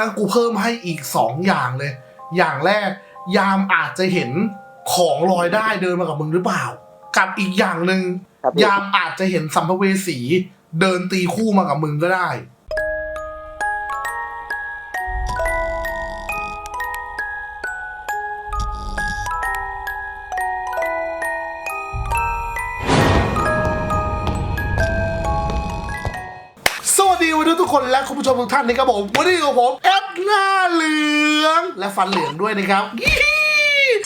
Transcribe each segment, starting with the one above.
ถ้ากูเพิ่มให้อีกสองอย่างเลย อย่างแรกยามอาจจะเห็นของลอยได้เดินมากับมึงหรือเปล่า กับอีกอย่างหนึ่งครับพี่ยามอาจจะเห็นสัมภเวสีเดินตีคู่มากับมึงก็ได้ ผู้ชมทุกท่านนะครับผมวันนี้ของผมแอปหน้าเหลือง และฟันเหลืองด้วยนะครับ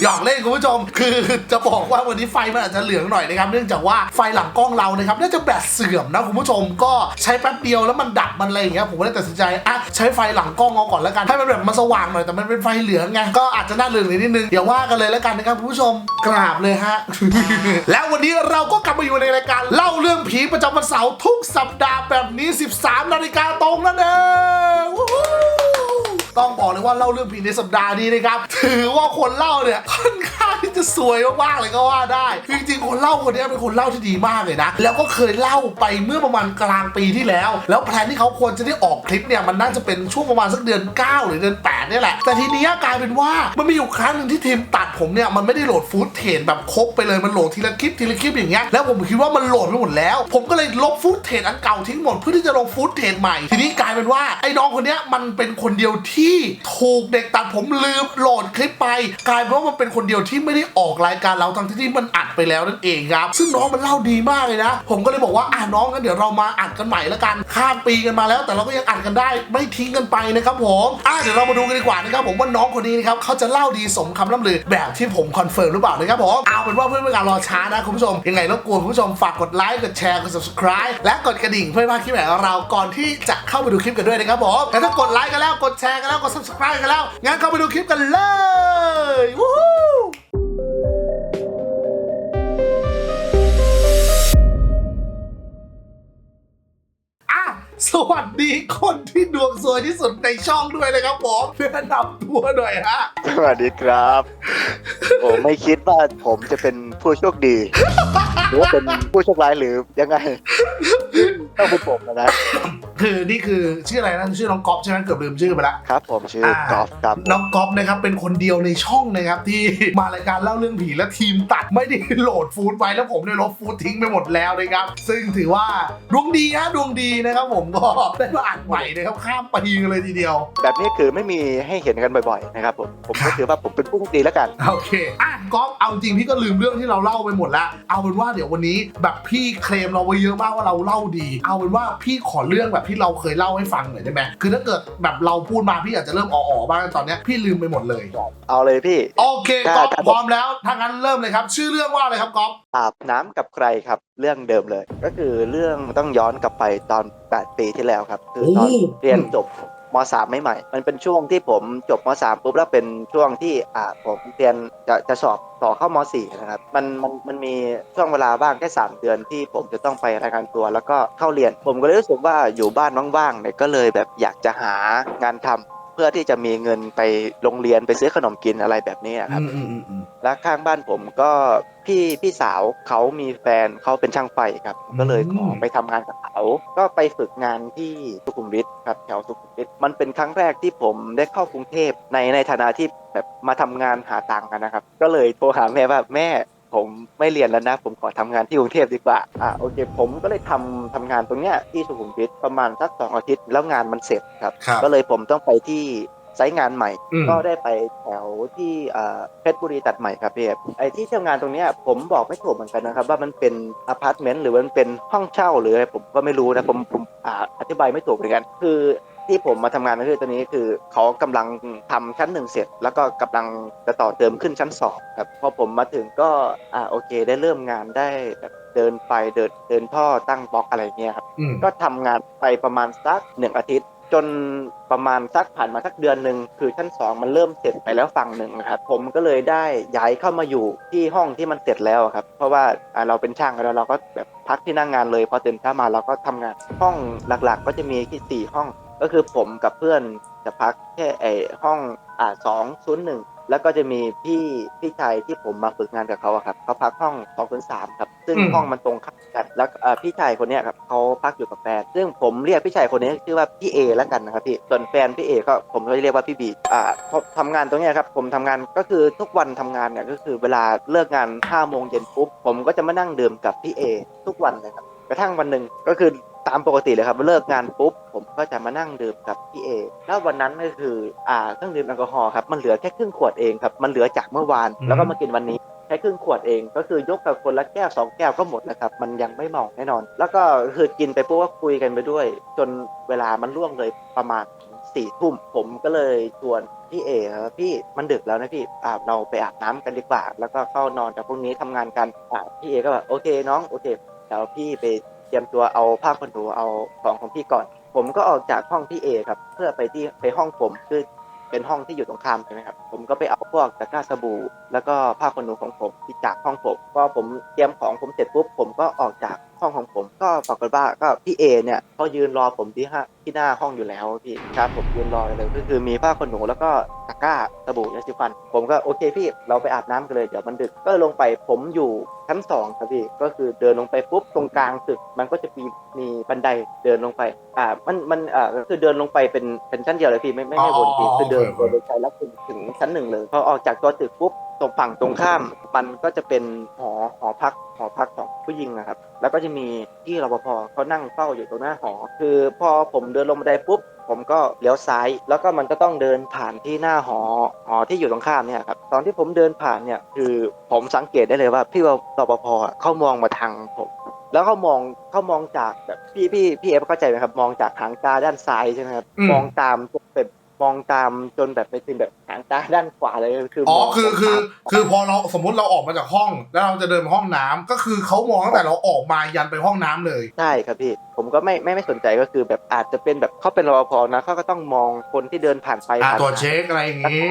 หยอกเล่นคุณผู้ชม คือจะบอกว่าวันนี้ไฟมันอาจจะเหลืองหน่อยนะครับเนื่องจากว่าไฟหลังกล้องเรานะครับน่าจะแบตเสื่อมนะคุณผู้ชมก็ใช้แป๊บเดียวแล้วมันดับมันอะไรอย่างเงี้ยผมก็เลยตัดสินใจอะใช้ไฟหลังกล้องเอาก่อนแล้วกันให้มันแบบมันสว่างหน่อยแต่มันเป็นไฟเหลืองไงก็อาจจะน้าเหลืองนิดนึงเดี๋ยวว่ากันเลยแล้วกันนะครับคุณผู้ชมกราบเลยฮะ แล้ววันนี้เราก็กลับมาอยู่ในรายการเล่าเรื่องผีประจำวันเสาร์ทุกสัปดาห์แบบนี้ 13 นาฬิกาตรงนั่นเองวู้ ต้องบอกเลยว่าเล่าเรื่องผีในสัปดาห์นี้นะครับถือว่าคนเล่าเนี่ยค่อนข้างที่จะสวยมากๆเลยก็ว่าได้จริงๆคนเล่าคนนี้เป็นคนเล่าที่ดีมากเลยนะ แล้วก็เคยเล่าไปเมื่อประมาณกลางปีที่แล้ว แล้วแพลนที่เขาควรจะได้ออกคลิปเนี่ยมันน่าจะเป็นช่วงประมาณสักเดือน 9 หรือเดือน8เนี่ยแหละ แต่ทีนี้กลายเป็นว่ามันมีอยู่ครั้งหนึ่งที่ทีมตัดผมเนี่ยมันไม่ได้โหลดฟูตเทจแบบครบไปเลยมันโหลดทีละคลิปทีละคลิปอย่างเงี้ยแล้วผมคิดว่ามันโหลดไปหมดแล้ว ผมก็เลยลบฟูตเทจอันเก่าทิ้งหมดเพื่อที่จะลงฟูตเทจใหม่ ทีนี้กลายเป็นว่าไอ้น้องคนนี้มันเป็นคนเดียวที่ถูกเด็กตัดผมลืมโหลดคลิปไป กลายเป็นว่ามันเป็นคนเดียวที่ไม่ได้ออกรายการเราทั้งที่มันอัดไปแล้วนั่นเองครับ ซึ่งน้องมันเล่าดีมากเลยนะ ผมก็เลยบอกว่าอะน้องกันเดี๋ยวเรามาอัดกันใหม่ล้วกันข้ามปีกันมาแล้ว แต่เราก็ยังอัดกันได้ ไม่ทิ้งกันไปนะครับผมอะเดี๋ยวเรามาดูกันดีกว่านะครับผมว่าน้องคนนี้นะครับเขาจะเล่าดีสมคำล่ำลือแบบที่ผมคอนเฟิร์มหรือเปล่านะครับผมเอาเป็นว่าเพื่อไม่การรอช้านะคุณผู้ชมยังไงรบกวนคุณผู้ชมฝากกดไลค์กดแชร์กด subscribe และกดกระดิ่งเพื่อไม่พลาดคลิปใหม่ของเราก่อนที่จะเข้าไปดูคลิปกันด้วยนะครับผมแต่ถ้ากดไลค์กันแล้วกดแชร์กันแล้วกด subscribe กันแล้ว งั้นเข้าไปดูคลิปกันเลยวู้ฮู้อะสวัสดีคนที่ดวงสวยที่สุดในช่องด้วยนะครับผมเพื่อนนำตัวหน่อยฮะ สวัสดีครับผมไม่คิดว่าผมจะเป็นผู้โชคดี หรือว่าเป็นผู้โชคร้ายหรือยังไงต้องเป็นผมนะ คือนี่คือชื่ออะไรนะชื่อน้องก๊อฟใช่ไหมเกือบลืมชื่อไปละ ครับผมชื่อกอล์ฟครับน้องก๊อฟนะครับเป็นคนเดียวในช่องนะครับที่มารายการเล่าเรื่องผีและทีมตัดไม่ได้โหลดฟูดไว้แล้วผมได้ลบฟูดทิ้งไปหมดแล้วนะครับ ซึ่งถือว่าดวงดีฮะดวงดีนะครับ ผมก็ได้มาอ่านใหม่นะครับข้ามปีกันเลยทีเดียว แบบนี้คือไม่มีให้เห็นกันบ่อยๆนะครับผมผมก็ถือว่าผมเป็นผู้โชคดีแล้วกันโอเคอะก๊อฟเอาจริงพี่ก็ลืมเรื่องที่เราเล่าไปหมดแล้วเอาเป็นว่าเดี๋ยววันนี้แบบพี่เคลมเราไว้เยอะมากว่าเราเล่าดี เอาเป็นว่าพี่ขอเรื่องแบบที่เราเคยเล่าให้ฟังหน่อยได้ไหมคือถ้าเกิดแบบเราพูดมาพี่อาจจะเริ่มอ๋อๆบ้างตอนเนี้ยพี่ลืมไปหมดเลยเอาเลยพี่โอเคก๊อฟได้ครับพร้อมแล้วถ้างั้นเริ่มเลยครับ ชื่อเรื่องว่าอะไรครับก๊อฟอาบน้ำกับใครครับ เรื่องเดิมเลย ก็คือเรื่องต้องย้อนกลับไปตอน 8 ปีที่แล้วครับ คือตอนเรียนจบ มสามใหม่ๆมันเป็นช่วงที่ผมจบมสามปุ๊บแล้วเป็นช่วงที่อ่าผมเรียนจะจะสอบต่อเข้ามสี่นะครับมันมันมันมีช่วงเวลาบ้างแค่สามเดือนที่ผมจะต้องไปรายงานตัว แล้วก็เข้าเรียน ผมก็เลยรู้สึกว่าอยู่บ้านว่างๆเนี่ยก็เลยแบบอยากจะหางานทำเพื่อที่จะมีเงินไปโรงเรียนไปซื้อขนมกินอะไรแบบนี้ครับอืมอืมอืมอืมและข้างบ้านผมก็พี่พี่สาวเขามีแฟนเขาเป็นช่างไฟครับ ก็เลยขอไปทำงานกับเขา ก็ไปฝึกงานที่สุขุมวิทครับแถวสุขุมวิทมันเป็นครั้งแรกที่ผมได้เข้ากรุงเทพในในฐานะที่แบบมาทำงานหาตังค์กันนะครับ ก็เลยโทรหาแม่ว่าแม่ ผมไม่เรียนแล้วนะ ผมขอทำงานที่กรุงเทพดีกว่าอ่าโอเค ผมก็เลยทำทำงานตรงเนี้ยที่สุขุมวิทประมาณสักสองอาทิตย์แล้วงานมันเสร็จครับครับก็เลยผมต้องไปที่ไซต์งานใหม่อืมก็ได้ไปแถวที่เอ่อเพชรบุรีตัดใหม่ครับพี่เอฟไอ้ที่ทำงานตรงเนี้ยผมบอกไม่ถูกเหมือนกันนะครับ ว่ามันเป็นอพาร์ตเมนต์หรือมันเป็นห้องเช่าหรืออะไรผมก็ไม่รู้นะผมผมอ่าอธิบายไม่ถูกเหมือนกัน คือ ที่ผมมาทำงานก็คือตอนนี้คือเขากำลังทำชั้นหนึ่งเสร็จ แล้วก็กำลังจะต่อเติมขึ้นชั้นสองครับพอผมมาถึงก็อ่าโอเค ได้เริ่มงานได้แบบเดินไปเดินเดินท่อตั้งบล็อกอะไรเงี้ยครับอืมก็ทำงานไปประมาณสักหนึ่งอาทิตย์จนประมาณสักผ่านมาสักเดือนหนึ่งคือชั้นสองมันเริ่มเสร็จไปแล้วฝั่งหนึ่งนะครับผมก็เลยได้ย้ายเข้ามาอยู่ที่ห้องที่มันเสร็จแล้วครับ เพราะว่าอ่าเราเป็นช่างแล้วเราก็แบบพักที่นั่งงานเลยพอตื่นเช้ามาเราก็ทำงานห้องหลักๆ ก็จะมีที่สี่ห้อง ก็คือผมกับเพื่อนจะพักแค่ไอห้องอ่าสองศูนย์หนึ่งแล้วก็จะมีพี่พี่ชายที่ผมมาฝึกงานกับเขาอะครับเขาพักห้อง2องศูนย์สามครับซึ่งอืม ห้องมันตรงข้ามกันแล้วเอ่อพี่ชายคนเนี้ยครับเขาพักอยู่กับแฟนซึ่งผมเรียกพี่ชายคนนี้ชื่อว่าพี่เอแล้วกันนะครับพี่ส่วนแฟนพี่เอก็ผมก็เรียกว่าพี่บีอ่าพอทำงานตรงเนี้ยครับผมทำงานก็คือทุกวันทำงานเนี่ยก็คือเวลาเลิกงาน5โมงเย็นปุ๊บผมก็จะมานั่งดื่มกับพี่เอทุกวันเลยครับ กระทั่งวันหนึ่งก็คือ ตามปกติเลยครับเลิกงานปุ๊บผมก็จะมานั่งดื่มกับพี่เอแล้ววันนั้นก็คืออ่าเครื่องดื่มแอลกอฮอล์ครับมันเหลือแค่ครึ่งขวดเองครับมันเหลือจากเมื่อวานอืมแล้วก็มากินวันนี้แค่ครึ่งขวดเองก็คือยกกับคนละแก้วสองแก้วก็หมดแล้วครับ มันยังไม่เมาแน่นอน แล้วก็คือกินไปปุ๊บก็คุยกันไปด้วย จนเวลามันล่วงเลยประมาณสี่ทุ่มผมก็เลยชวนพี่เอครับพี่มันดึกแล้วนะพี่อ่าเราไปอาบน้ำกันดีกว่า แล้วก็เข้านอนแต่พรุ่งนี้ทำงานกันอ่าพี่เอก็แบบโอเคน้องโอเคเดี๋ยวพี่ไป เตรียมตัวเอาผ้าขนหนูเอาของของพี่ก่อน ผมก็ออกจากห้องพี่เอครับ เพื่อไปที่ไปห้องผมคือเป็นห้องที่อยู่ตรงข้ามใช่ไหมครับ ผมก็ไปเอาพวกตะกร้าสบู่ แล้วก็ผ้าขนหนูของผมที่จากห้องผม ก็ผมเตรียมของผมเสร็จปุ๊บผมก็ออกจาก ห้องของผมก็ปรากฏว่าก็พี่เอเนี่ยเขายืนรอผมที่ห้าที่หน้าห้องอยู่แล้วพี่ครับผมยืนรอเลยก็คือมีผ้าขนหนูแล้วก็ตะกร้าสบู่ยาสีฟัน ผมก็โอเคพี่เราไปอาบน้ำกันเลยเดี๋ยวมันดึกก็ลงไปผมอยู่ชั้นสองครับพี่ก็คือเดินลงไปปุ๊บตรงกลางตึกมันก็จะมีมีบันไดเดินลงไปอ่ามันมันอ่าก็คือเดินลงไปเป็นเป็นชั้นเดียวเลยพี่ไม่ไม่ไม่วนพี่คือเดินเดินลงไปแล้วถึงถึงชั้นหนึ่งเลยพอออกจากตัวตึกปุ๊บ ตรงฝั่งตรงข้ามมันก็จะเป็นหอหอพักหอพักของผู้หญิงนะครับ แล้วก็จะมีที่รปภเขานั่งเฝ้าอยู่ตรงหน้าหอ คือพอผมเดินลงบันไดปุ๊บผมก็เลี้ยวซ้าย แล้วก็มันก็ต้องเดินผ่านที่หน้าหอหอที่อยู่ตรงข้ามเนี่ยครับตอนที่ผมเดินผ่านเนี่ยคือผมสังเกตได้เลยว่าพี่รปภอะเขามองมาทางผมแล้วเขามองเขามองจากแบบพี่พี่พี่เอฟเข้าใจไหมครับ มองจากหางตาด้านซ้ายใช่ไหมครับอืมมองตามจนแบบมองตามจนแบบไปถึงแบบหางตาด้านขวาเลยคืออ๋อมงคือคือตามคือพอเราสมมุติเราออกมาจากห้องแล้วเราจะเดินไปห้องน้ำก็คือเขามองตั้งแต่เราออกมายันไปห้องน้ำเลยใช่ครับพี่ผมก็ไม่ไม่ไม่สนใจก็คือแบบอาจจะเป็นแบบเขาเป็นรปภนะเขาก็ต้องมองคนที่เดินผ่านไปอ่าผ่านตรวจมาเช็คอะไรอย่างงี้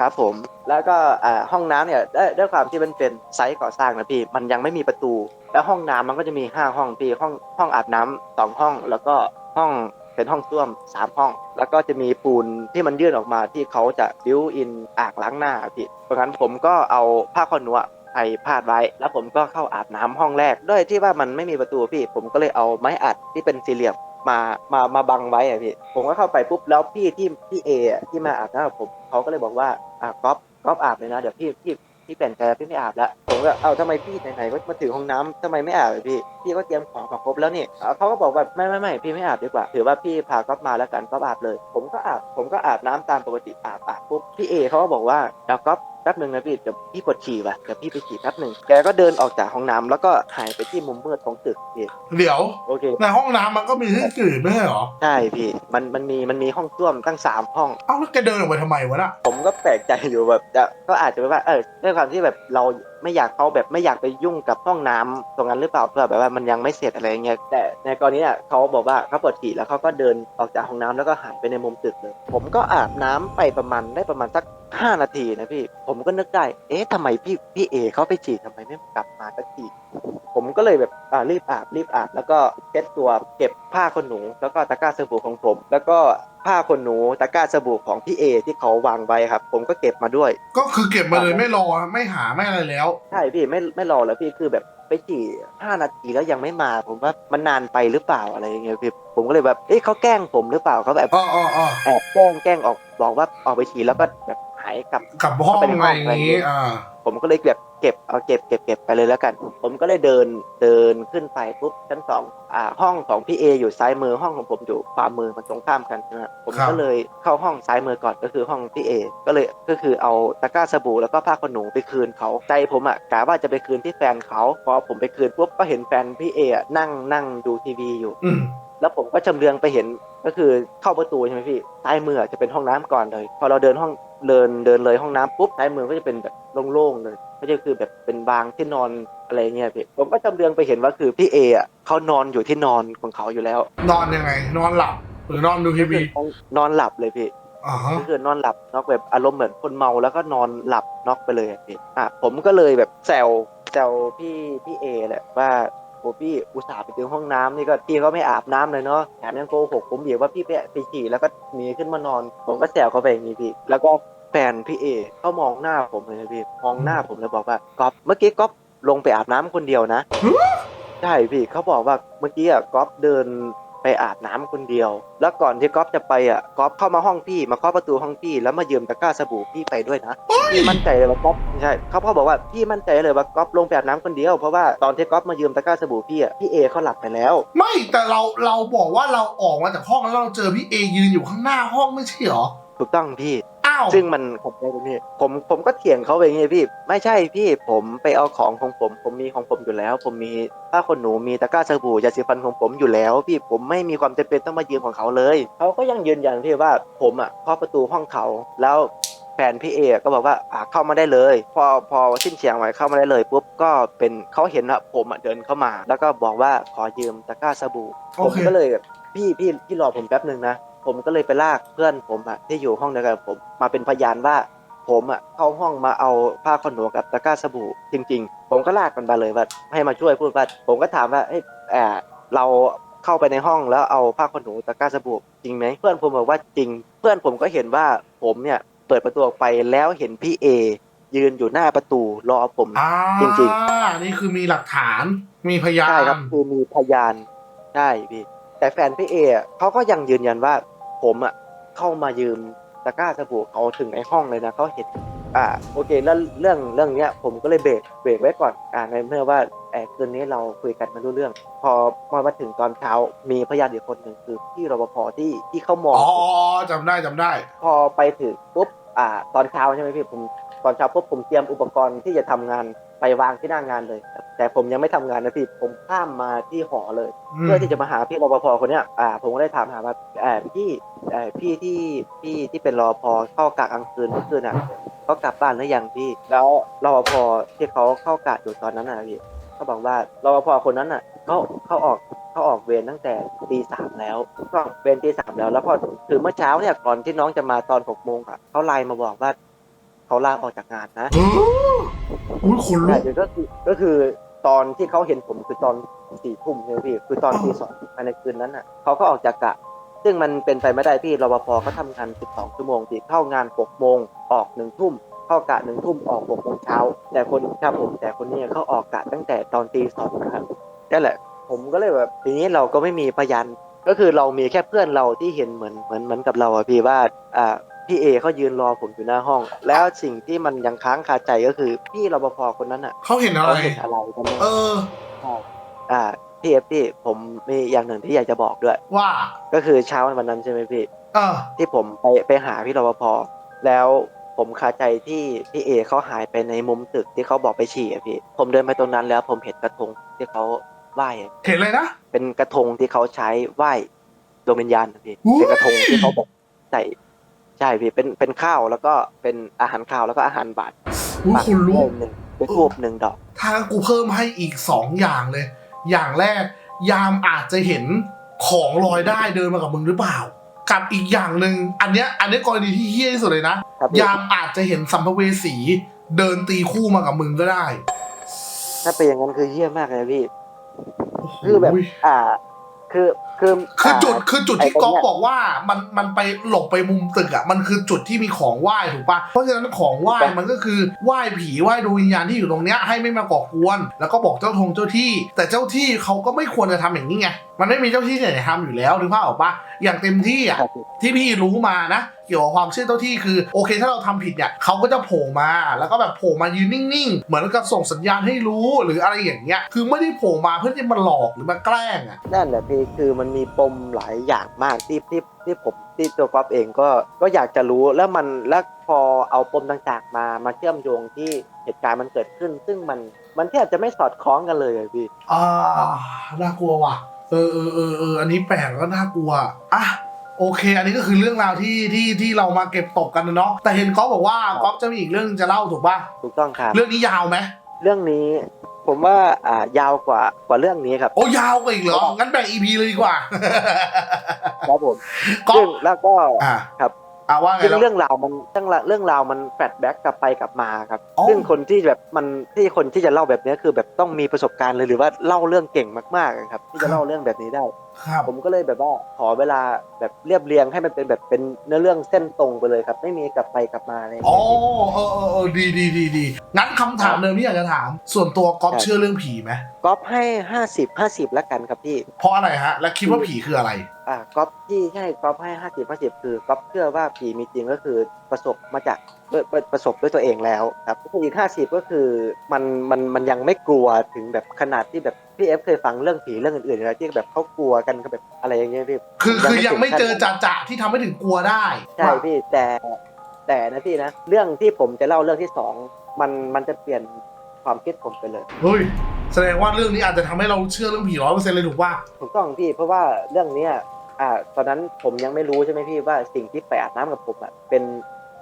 ครับผมแล้วก็อ่าห้องน้ำเนี่ยด้วยด้วยความที่มันเป็นไซต์ก่อสร้างนะพี่มันยังไม่มีประตู แล้วห้องน้ำมันก็จะมีห้าห้องพี่ห้องห้องอาบน้ำสองห้องแล้วก็ห้อง เป็นห้องส้วมสามห้อง แล้วก็จะมีปูนที่มันยื่นออกมาที่เขาจะบิวอินอ่างล้างหน้าพี่เพราะงั้นผมก็เอาผ้าขนหนูอะไปพาดไว้ แล้วผมก็เข้าอาบน้ำห้องแรก ด้วยที่ว่ามันไม่มีประตูพี่ ผมก็เลยเอาไม้อัดที่เป็นสี่เหลี่ยมมามามาบังไว้อะพี่ ผมก็เข้าไปปุ๊บแล้วพี่ที่พี่เอที่มาอาบน้ำกับผมเขาก็เลยบอกว่าอะก๊อฟก๊อฟอาบเลยนะเดี๋ยวพี่พี่ พี่เปลี่ยนใจแล้วพี่ไม่อาบแล้วผมก็เอ้าทำไมพี่ไหนๆก็มาถือห้องน้ำทำไมไม่อาบเลยพี่พี่ก็เตรียมของมาครบแล้วนี่อะเขาก็บอกว่าไม่ไม่ไม่พี่ไม่อาบดีกว่า ถือว่าพี่พาก๊อฟมาแล้วกันก๊อฟอาบเลย ผมก็อาบผมก็อาบน้ำตามปกติอาบอาบปุ๊บพี่เอเขาก็บอกว่าเดี๋ยวก๊อฟ ป๊บหนึ่งนะพี่เดี๋ยวพี่ปวดฉี่ว่ะเดี๋ยวพี่ไปฉี่แป๊บหนึ่งแกก็เดินออกจากห้องน้ำแล้วก็หายไปที่มุมมืดของตึกพี่เดี๋ยว โอเคในห้องน้ำมันก็มีที่จืดไม่ใช่เหรอ ใช่พี่มันมันมีมันมีห้องส้วมตั้งสามห้อง เอ้าแล้วแกเดินออกไปทำไมวะน่ะ ผมก็แปลกใจอยู่แบบจะก็อาจจะเป็นว่าเออด้วยความที่แบบเราไม่อยากเขาแบบไม่อยากไปยุ่งกับห้องน้ำตรงนั้นหรือเปล่าเพื่อแบบว่ามันยังไม่เสร็จอะไรอย่างเงี้ยแต่ในกรณีเนี้ยเขาบอกว่าเขาปวดฉี่แล้วเขาก็เดินออกจากห้องน้ำแล้วก็หายไปในมุมตึกเลย ผมก็อาบน้ำไปประมาณได้ประมาณสัก ห้านาทีนะพี่ ผมก็นึกได้ เอ๊ะทำไมพี่พี่เอเขาไปฉี่ทำไมไม่กลับมาสักทีผมก็เลยแบบอ่ารีบอาบรีบอาบ แล้วก็เช็ดตัวเก็บผ้าขนหนู แล้วก็ตะกร้าสบู่ของผม แล้วก็ผ้าขนหนูตะกร้าสบู่ของพี่เอที่เขาวางไว้ครับ ผมก็เก็บมาด้วย ก็คือเก็บมาเลยไม่รอไม่หาไม่อะไรแล้ว ใช่พี่ไม่ไม่รอแล้วพี่คือแบบไปจี่ห้านาทีแล้วยังไม่มา ผมว่ามันนานไปหรือเปล่าอะไรอย่างเงี้ยพี่ผมก็เลยแบบเอ๊ะเขาแกล้งผมหรือเปล่าเขาแบบอ๋ออ๋ออ๋อแอบแกล้งแกล้งออกบอกว่าออกไปฉี่แล้วก็แบบหายกลับกลับห้องอะไรอย่างงี้อ่าผมก็เลยแบบเก็บเอาเก็บเก็บเก็บไปเลยแล้วกัน ผมก็เลยเดินเดินขึ้นไปปุ๊บชั้นสองอ่าห้องของพี่เออยู่ซ้ายมือห้องของผมอยู่ขวามือมันตรงข้ามกันนะครับผมครับก็เลยเข้าห้องซ้ายมือก่อนก็คือห้องพี่เอก็เลยก็คือเอาตะกร้าสบู่แล้วก็ผ้าขนหนูไปคืนเขาใจผมอะกะว่าจะไปคืนที่แฟนเขาพอผมไปคืนปุ๊บก็เห็นแฟนพี่เออะนั่งนั่งดูทีวีอยู่อืมแล้วผมก็ชำเลืองไปเห็นก็คือเข้าประตูใช่ไหมพี่ซ้ายมือจะเป็นห้องน้ำก่อนเลย พอเราเดินห้อง เดินเดินเลยห้องน้ำปุ๊บซ้ายมือก็จะเป็นแบบโล่งๆเลยก็จะคือแบบเป็นบางที่นอนอะไรเงี้ยพี่ผมก็ชำเลืองไปเห็นว่าคือพี่เออะเขานอนอยู่ที่นอนของเขาอยู่แล้ว นอนยังไง นอนหลับ หรือนอนดูทีวีนอนหลับเลยพี่อ่าฮะก็คือนอนหลับน็อกแบบอารมณ์เหมือนคนเมาแล้วก็นอนหลับน็อกไปเลยอะพี่อะผมก็เลยแบบแซวแซวพี่พี่เอแหละว่า โอ้พี่อุตส่าห์ไปถึงห้องน้ำนี่ก็พี่ก็ไม่อาบน้ำเลยเนาะแถมยังโกหกผมอีกว่าพี่ไปไปฉี่แล้วก็หนีขึ้นมานอน ผมก็แซวเขาไปอย่างนี้พี่ แล้วก็แฟนพี่เอเขามองหน้าผมเลยนะพี่มองหน้าผมแล้วบอกว่าก๊อฟเมื่อกี้ก๊อฟลงไปอาบน้ำคนเดียวนะใช่พี่เขาบอกว่าเมื่อกี้อะก๊อฟเดิน ไปอาบน้ำคนเดียว แล้วก่อนที่ก๊อฟจะไปอะก๊อฟเข้ามาห้องพี่มาเคาะประตูห้องพี่แล้วมายืมตะกร้าสบู่พี่ไปด้วยนะพี่มั่นใจเลยว่าก๊อฟใช่เขาเขาบอกว่าพี่มั่นใจเลยว่าก๊อฟลงไปอาบน้ำคนเดียวเพราะว่าตอนที่ก๊อฟมายืมตะกร้าสบู่พี่อะพี่เอเขาหลับไปแล้ว ไม่แต่เราเราบอกว่าเราออกมาจากห้องแล้วเราเจอพี่เอยืนอยู่ข้างหน้าห้องไม่ใช่เหรอถูกต้องพี่อ้าวซึ่งมันผมได้ตรงนี้ผมผมก็เถียงเขาไปอย่างงี้พี่ ไม่ใช่พี่ผมไปเอาของของผม ผมมีของผมอยู่แล้ว ผมมีผ้าขนหนูมีตะกร้าสบู่ยาสีฟันของผมอยู่แล้ว พี่ผมไม่มีความจำเป็นต้องมายืมของเขาเลยเขาก็ยังยืนยันพี่ว่าผมอะเคาะประตูห้องเขาแล้วแฟนพี่เอก็บอกว่าอะเข้ามาได้เลย พอพอสิ้นเสียงไว้เข้ามาได้เลยปุ๊บก็เป็นเขาเห็นว่าผมอะเดินเข้ามา แล้วก็บอกว่าขอยืมตะกร้าสบู่โอผมเคก็เลยแบบพี่พี่พี่รอผมแป๊บหนึ่งนะ ผมก็เลยไปลากเพื่อนผมอะที่อยู่ห้องเดียวกันกับผมมาเป็นพยานว่า ผมอะเข้าห้องมาเอาผ้าขนหนูกับตะกร้าสบู่จริง ๆ ผมก็ลากมันมาเลยว่าให้มาช่วยพูดว่าผมก็ถามว่าเอ้ยแอบเราเข้าไปในห้องแล้วเอาผ้าขนหนูตะกร้าสบู่จริงไหมเพื่อนผมบอกว่าจริง เพื่อนผมก็เห็นว่าผมเนี่ยเปิดประตูออกไปแล้วเห็นพี่เอยืนอยู่หน้าประตูรอผมอ่าจริงนี่คือมีหลักฐานมีพยาใช่นครับคือมีพยานใช่พี่ แต่แฟนพี่เออะเขาก็ยังยืนยันว่าผมอะเข้ามายืมตะกร้าสบู่เขาถึงในห้องเลยนะเขาเห็นอ่าโอเคแล้วเรื่องเรื่องเนี้ยผมก็เลยเบรกเบรกไว้ก่อนอ่าในเมื่อว่าแอบคืนนี้เราคุยกันไม่รู้เรื่อง พอพอมาถึงตอนเช้ามีพยานอีกคนหนึ่งคือพี่รปภที่ที่เขามองอ๋อผมจำได้จำได้ พอไปถึงปุ๊บอ่า ตอนเช้าใช่ไหมพี่ผมตอนเช้าปุ๊บผมเตรียมอุปกรณ์ที่จะทำงานไปวางที่หน้างานเลยแต่ ผมยังไม่ทำงานนะพี่ผมข้ามมาที่หอเลยอืมเพื่อที่จะมาหาพี่รปภคนเนี้ยอ่า ผมก็ได้ถามหาว่าเอ่อพี่เอ่อพี่ที่พี่ที่เป็นรปภเข้ากะกลางคืนเมื่อคืนอะเขากลับบ้านหรือยังพี่ แล้วรปภที่เขาเข้ากะอยู่ตอนนั้นน่ะพี่เขาบอกว่ารปภคนนั้นอะเขาเขาออกเขาออกเวรตั้งแต่ตีสามแล้ว ก็เวรตีสามแล้ว แล้วพอถึงเมื่อเช้าเนี่ยก่อนที่น้องจะมาตอนหกโมงอะเขาไลน์มาบอกว่าเขาลาออกจากงานนะเอออุ้ยขนลุใช่กก็คือก็คือ ตอนที่เขาเห็นผมคือตอนสี่ทุ่มใช่ไหมพี่คือตอนตีสองภายในคืนนั้นอะเขาก็ออกจากกะ ซึ่งมันเป็นไปไม่ได้พี่รปภเขาทำงาน 12 ชั่วโมงพี่เข้างาน6โมงออกหนึ่งทุ่มเข้ากะหนึ่งทุ่มออก6โมงเช้า แต่คนครับผมแต่คนเนี้เขาออกกะตั้งแต่ตอนตีสองนะครับนั่นแหละ ผมก็เลยแบบทีนี้เราก็ไม่มีพยานก็คือเรามีแค่เพื่อนเราที่เห็นเหมือนเหมือนเหมือนกับเราอะพี่ว่าอ่า พี่เอเขายืนรอผมอยู่หน้าห้อง แล้วสิ่งที่มันยังค้างคาใจก็คือ พี่รปภคนนั้นอะเขาเห็นอะไร เขาเห็นอะไรกันแน่เออ อ่าพี่เอฟพี่ผมมีอย่างหนึ่งที่อยากจะบอกด้วย ว่า ก็คือเช้าวันนั้นใช่ไหมพี่ เออ ที่ผมไปไปหาพี่รปภแล้วผมคาใจที่พี่เอเขาหายไปในมุมตึกที่เขาบอกไปฉี่อะพี่ ผมเดินไปตรงนั้นแล้วผมเห็นกระทงที่เขาไหว้อะเห็นเลยนะ เป็นกระทงที่เขาใช้ไหว้ดวงวิญญาณอะพี่อุ้ยเป็นกระทงที่เขาบอกใส่ ใช่พี่เป็นเป็นข้าวแล้วก็เป็นอาหารข้าวแล้วก็อาหารบาทอุ้ยปักขนลุทูกบหนึ่งเป็นทูบหนึ่งดอกถ้ากูเพิ่มให้อีกสองอย่างเลย อย่างแรก ยามอาจจะเห็นของลอยได้เดินมากับมึงหรือเปล่า กับอีกอย่างหนึ่งอันเนี้ยอันเนี้ยกรณีที่เฮี้ยที่สุดเลยนะ ครับพี่ยามอาจจะเห็นสัมภเวสี เดินตีคู่มากับมึงก็ได้ถ้าเป็นอย่างนั้นคือเยี่ยมากเลยพี่โอ้โหคือแบบอ่า คือ คือคือจุดาคือจุดที่ไอ้ตรงก๊อฟเนี้ยบอกว่ามันมันไปหลบไปมุมตึกอะมันคือจุดที่มีของไหว้ถูกปะเพราะฉะนั้นของไหว้ถูกปะมันก็คือไหว้ผีไหว้ดวงวิญญาณที่อยู่ตรงเนี้ยให้ไม่มาก่อกวน แล้วก็บอกเจ้าทงเจ้าที่ แต่เจ้าที่เขาก็ไม่ควรจะทำอย่างนี้ไง มันไม่มีเจ้าที่ไหนทำอยู่แล้วหรือเปล่าปะอย่างเต็มที่อะครับพี่ที่พี่รู้มานะ เกี่ยวกับความเชื่อเจ้าที่คือ โอเคถ้าเราทำผิดเนี่ยเขาก็จะโผล่มา แล้วก็แบบโผล่มายืนนิ่งๆ เหมือนกับส่งสัญญาณให้รู้หรืออะไรอย่างเงี้ยคือไม่ได้โผล่มาเพื่อที่มาหลอกหรือมาแกล้งอะนั่นแหละพี่คือมันมีปมหลายอย่างมากที่ที่ที่ผมที่ตัวก๊อฟเองก็ก็อยากจะรู้แล้วมันแล้วพอเอาปมต่างๆมามาเชื่อมโยงที่เหตุการณ์มันเกิดขึ้น ซึ่งมันมันแทบจะไม่สอดคล้องกันเลยอะพี่อ่าน่ากลัวว่ะ เออเออเออเอออันนี้แปลกแล้วก็น่ากลัวอะโอเค อันนี้ก็คือเรื่องราวที่ที่ที่เรามาเก็บตกกันนะเนาะแต่เห็นก๊อฟบอกว่าก๊อฟจะมีอีกเรื่องนึงจะเล่าถูกป่ะถูกต้องครับ เรื่องนี้ยาวไหมเรื่องนี้ผมว่าอ่ายาวกว่ากว่าเรื่องนี้ครับ โอ้ยาวกว่าอีกเหรอ งั้นแบ่งอีพีเลยดีกว่าครับผมก๊อซึ่ฟงแล้วก็อะครับ อะว่าไงซึ่งแล้ว เรื่องราวมันเรื่องราวเรื่องราวมันแฟลชแบ็กกลับไปกลับมาครับ อ๋อ ซึ่งคนที่แบบมันที่คนที่จะเล่าแบบนี้คือแบบต้องมีประสบการณ์เลยหรือว่าเล่าเรื่องเก่งมากๆอะครับที่จะเล่าเรื่องแบบนี้ได้ ครับผมก็เลยแบบว่าขอเวลาแบบเรียบเรียงให้มันเป็นแบบเป็นเนื้อเรื่องเส้นตรงไปเลยครับ ไม่มีกลับไปกลับมาอะไรอย่างอ๋อเงี้ยเออเออเออดีดีดีดีงั้นคำถามเดิมที่อยากจะถาม ส่วนตัวก๊อฟครับเชื่อเรื่องผีไหมก๊อฟให้ห้าสิบห้าสิบแล้วกันครับพี่ เพราะอะไรฮะ และคิดว่าผีคืออะไร อ่าก๊อฟที่ให้ก๊อฟให้ห้าสิบห้าสิบคือก๊อฟเชื่อว่าผีมีจริงก็คือประสบมาจากเอ่อ ประประสบด้วยตัวเองแล้วครับอีกห้าสิบก็คือมันมันมันยังไม่กลัวถึงแบบขนาดที่แบบพี่เอฟเคยฟังเรื่องผีเรื่องอื่นๆแล้วที่แบบเขากลัวกันก็แบบอะไรอย่างเงี้ยพี่คือคือยังไม่เจอถึงขั้นจ่าจ่าที่ทำให้ถึงกลัวได้ใช่พี่แต่แต่นะพี่นะเรื่องที่ผมจะเล่าเรื่องที่สองมันมันจะเปลี่ยนความคิดผมไปเลยเฮ้ยแสดงว่าเรื่องนี้อาจจะทำให้เราเชื่อเรื่องผีร้อยเปอร์เซ็นต์เลยถูกป่ะถูกต้องพี่เพราะว่าเรื่องเนี้ยอ่าตอนนั้นผมยังไม่รู้ใช่ไหมพี่ว่าสิ่งที่แปดน้ำกับผมอะเป็น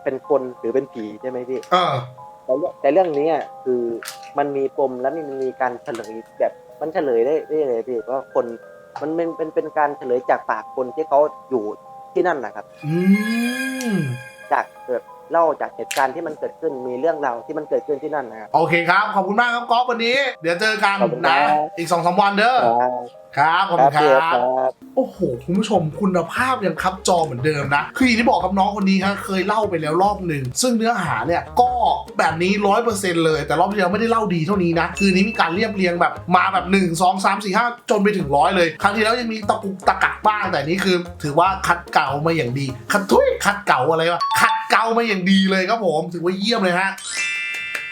เป็นคนหรือเป็นผีใช่ไหมพี่เออแต่เรื่องแต่เรื่องนี้อะคือมันมีปมและมันมีการเฉลยแบบมันเฉลยได้ได้เลยพี่ว่าคนมันเป็นเป็นเป็นการเฉลยจากปากคนที่เขาอยู่ที่นั่นนะครับ อืมจากเกิดเล่าจากเหตุการณ์ที่มันเกิดขึ้นมีเรื่องราวที่มันเกิดขึ้นที่นั่นนะครับ โอเคครับ ขอบคุณมากครับก๊อฟวันนี้ เดี๋ยวเจอกันขอบคุณครันะ บ อีกสองสามวันเด้อครับขอบ คคุรับณคพี่รัครับบโอ้โห คุณผู้ชมคุณภาพยังครับจอเหมือนเดิมนะ คืออย่างที่บอกกับน้องคนนี้ครับเคยเล่าไปแล้วรอบหนึ่ง ซึ่งเนื้อหาเนี่ยก็แบบนี้ร้อยเปอร์เซ็นต์เลย แต่รอบที่แล้วไม่ได้เล่าดีเท่านี้นะ คือนี้มีการเรียบเรียงแบบมาแบบ1 2 3 4 5จนไปถึงร้อยเลย ครั้งที่แล้วยังมีตะกุกตะกักบ้าง แต่นี่คือถือว่าคัดเก่ามาอย่างดี คัดทุยคัดเก่าอะไรวะ คัดเก่ามาอย่างดีเลยครับผม ถือว่าเยี่ยมเลยฮะ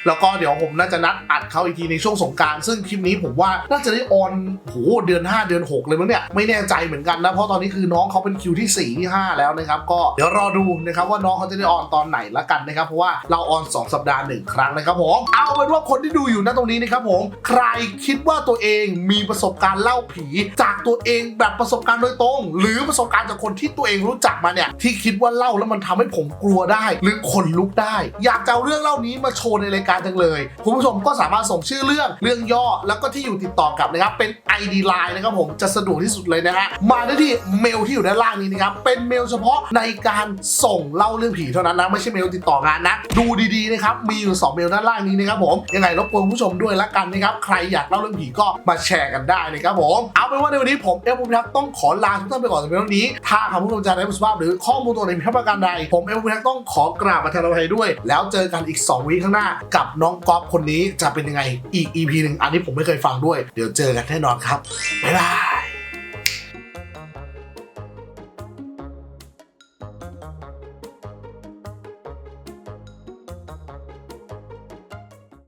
แล้วก็เดี๋ยวผมน่าจะนัดอัดเขาอีกทีในช่วงสงการซึ่งคลิปนี้ผมว่าน่าจะได้ออนโหเดือน 5 เดือน 6 เลยมั้งเนี่ย ไม่แน่ใจเหมือนกันนะ เพราะตอนนี้คือน้องเขาเป็นคิวที่4ที่5แล้วนะครับ ก็เดี๋ยวรอดูนะครับว่าน้องเขาจะได้ออนตอนไหนละกันนะครับ เพราะว่าเราออน 2 สัปดาห์หนึ่งครั้งนะครับผม เอาเป็นว่าคนที่ดูอยู่ณตรงนี้นะครับผม ใครคิดว่าตัวเองมีประสบการณ์เล่าผี จากตัวเองแบบประสบการณ์โดยตรง หรือประสบการณ์จากคนที่ตัวเองรู้จักมาเนี่ยที่คิดว่าเล่าแล้วมันทำให้ผมกลัวได้ หรือขนลุกได้ อยากจะเอาเรื่องเล่านี้มาโชว์ในรายการจังเลย คุณผู้ชมก็สามารถส่งชื่อเรื่องเรื่องย่อแล้วก็ที่อยู่ติดต่อกลับนะครับเป็น ID Line นะครับผมจะสะดวกที่สุดเลยนะฮะมาได้ที่เมลที่อยู่ด้านล่างนี้นะครับเป็นเมลเฉพาะในการส่งเล่าเรื่องผีเท่านั้นนะไม่ใช่เมลติดต่องานนะดูดีๆนะครับมีอยู่สองเมลด้านล่างนี้นะครับผมยังไงรบกวนคุณผู้ชมด้วยละกันนะครับใครอยากเล่าเรื่องผีก็มาแชร์กันได้นะครับผมเอาเป็นว่าในวันนี้ผมเอฟภูมิทักต้องขอลาทุกท่านไปก่อนสำหรับวันนี้ ถ้าคำพูดคำจาในสุภาพหรือข้อมูลตัวไหนผิดพลาดประการใดผมเอฟภูมิทักต้องขอกราบประทานอภัยด้วย แล้วเจอกันอีก 2 วีคข้างหน้ากับน้องก๊อฟคนนี้จะเป็นยังไงอีก EP หนึ่งอันนี้ผมไม่เคยฟังด้วย เดี๋ยวเจอกันแน่นอนครับบ๊ายบาย